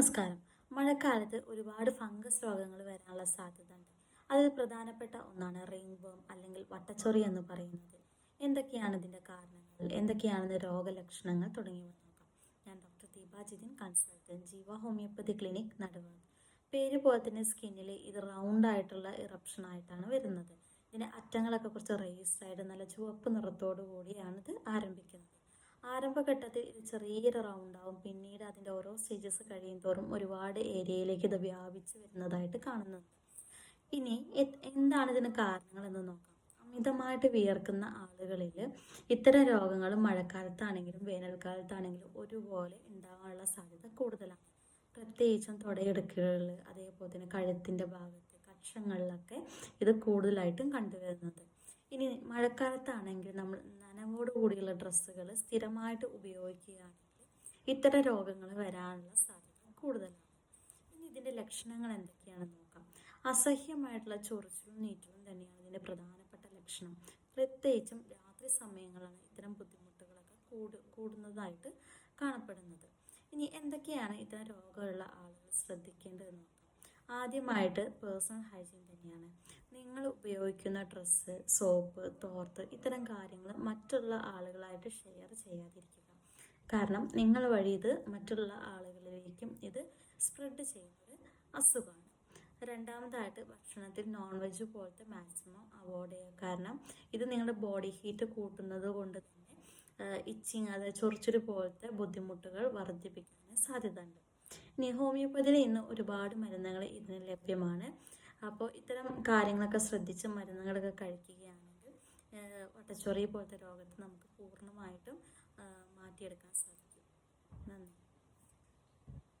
നമസ്കാരം. മഴക്കാലത്ത് ഒരുപാട് ഫംഗസ് രോഗങ്ങൾ വരാനുള്ള സാധ്യത ഉണ്ട് അതിൽ പ്രധാനപ്പെട്ട ഒന്നാണ് റിംഗ് ബോം അല്ലെങ്കിൽ വട്ടച്ചൊറി എന്ന് പറയുന്നത്. എന്തൊക്കെയാണ് ഇതിന്റെ കാരണങ്ങൾ? എന്തൊക്കെയാണ് രോഗലക്ഷണങ്ങൾ തുടങ്ങിയവ നോക്കാം. ഞാൻ doctor Deepa Jithin consultant Jeeva homoeopathy clinic നടുവ് പേര് പോലെ തന്നെ സ്കിന്നിൽ ഇത് റൗണ്ട് ആയിട്ടുള്ള ഇറപ്ഷൻ ആയിട്ടാണ് വരുന്നത്. ഇതിന്റെ അറ്റങ്ങളൊക്കെ കുറച്ച് റേസ്ഡ് ആയിട്ട് നല്ല ചുവപ്പ് നിറത്തോടു കൂടിയാണ് ഇത് ആരംഭിക്കുന്നത്. ആരംഭഘട്ടത്തിൽ ഇത് ചെറിയൊരു റൗണ്ടാവും പിന്നീട് അതിന്റെ ഓരോ സ്റ്റേജസ് കഴിയും തോറും ഒരുപാട് ഏരിയയിലേക്ക് ഇത് വ്യാപിച്ചു വരുന്നതായിട്ട് കാണുന്നുണ്ട്. ഇനി എന്താണ് ഇതിന് കാരണങ്ങളെന്ന് നോക്കാം. അമിതമായിട്ട് വിയർക്കുന്ന ആളുകളിൽ ഇത്തരം രോഗങ്ങൾ മഴക്കാലത്താണെങ്കിലും വേനൽക്കാലത്താണെങ്കിലും ഒരുപോലെ ഉണ്ടാകാനുള്ള സാധ്യത കൂടുതലാണ്. പ്രത്യേകിച്ചും തുടയിടുക്കുകളിൽ അതേപോലെ തന്നെ കഴുത്തിന്റെ ഭാഗത്ത് കക്ഷങ്ങളിലൊക്കെ ഇത് കൂടുതലായിട്ടും കണ്ടുവരുന്നത് ഇനി മഴക്കാലത്താണെങ്കിൽ നമ്മൾ കൂടിയുള്ള ഡ്രസ്സുകൾ സ്ഥിരമായിട്ട് ഉപയോഗിക്കുകയാണെങ്കിൽ ഇത്തരം രോഗങ്ങൾ വരാനുള്ള സാധ്യത കൂടുതലാണ്. ഇനി ഇതിന്റെ ലക്ഷണങ്ങൾ എന്തൊക്കെയാണെന്ന് നോക്കാം. അസഹ്യമായിട്ടുള്ള ചൊറിച്ചിലും നീറ്റലും തന്നെയാണ് ഇതിന്റെ പ്രധാനപ്പെട്ട ലക്ഷണം. പ്രത്യേകിച്ചും രാത്രി സമയങ്ങളാണ് ഇത്തരം ബുദ്ധിമുട്ടുകളൊക്കെ കൂട് കൂടുന്നതായിട്ട് കാണപ്പെടുന്നത്. ഇനി എന്തൊക്കെയാണ് ഇത്തരം രോഗമുള്ള ആളുകൾ ശ്രദ്ധിക്കേണ്ടതെന്ന് നോക്കാം. ആദ്യമായിട്ട് പേഴ്സണൽ ഹൈജീൻ തന്നെയാണ്. നിങ്ങൾ ഉപയോഗിക്കുന്ന ഡ്രസ്സ് സോപ്പ് തോർത്ത് ഇത്തരം കാര്യങ്ങൾ മറ്റുള്ള ആളുകളായിട്ട് ഷെയർ ചെയ്യാതിരിക്കുക. കാരണം നിങ്ങൾ വഴി ഇത് മറ്റുള്ള ആളുകളിലേക്കും ഇത് സ്പ്രെഡ് ചെയ്യുന്നത് അസുഖമാണ്. രണ്ടാമതായിട്ട് ഭക്ഷണത്തിൽ നോൺ വെജ് പോലത്തെ മാക്സിമം അവോയ്ഡ് ചെയ്യുക. കാരണം ഇത് നിങ്ങളുടെ ബോഡി ഹീറ്റ് കൂട്ടുന്നത് കൊണ്ട് തന്നെ ഇച്ചിങ് അതായത് ചൊറിച്ചിൽ പോലത്തെ ബുദ്ധിമുട്ടുകൾ വർദ്ധിപ്പിക്കാൻ സാധ്യത ഉണ്ട് ഇനി ഹോമിയോപ്പതിയിൽ ഇന്ന് ഒരുപാട് മരുന്നുകൾ ഇതിന് ലഭ്യമാണ്. അപ്പോൾ ഇത്തരം കാര്യങ്ങളൊക്കെ ശ്രദ്ധിച്ച് മരുന്നുകളൊക്കെ കഴിക്കുകയാണെങ്കിൽ ഒട്ടച്ചൊറി പോലത്തെ രോഗത്തെ നമുക്ക് പൂർണമായിട്ടും മാറ്റിയെടുക്കാൻ സാധിക്കും. നന്ദി.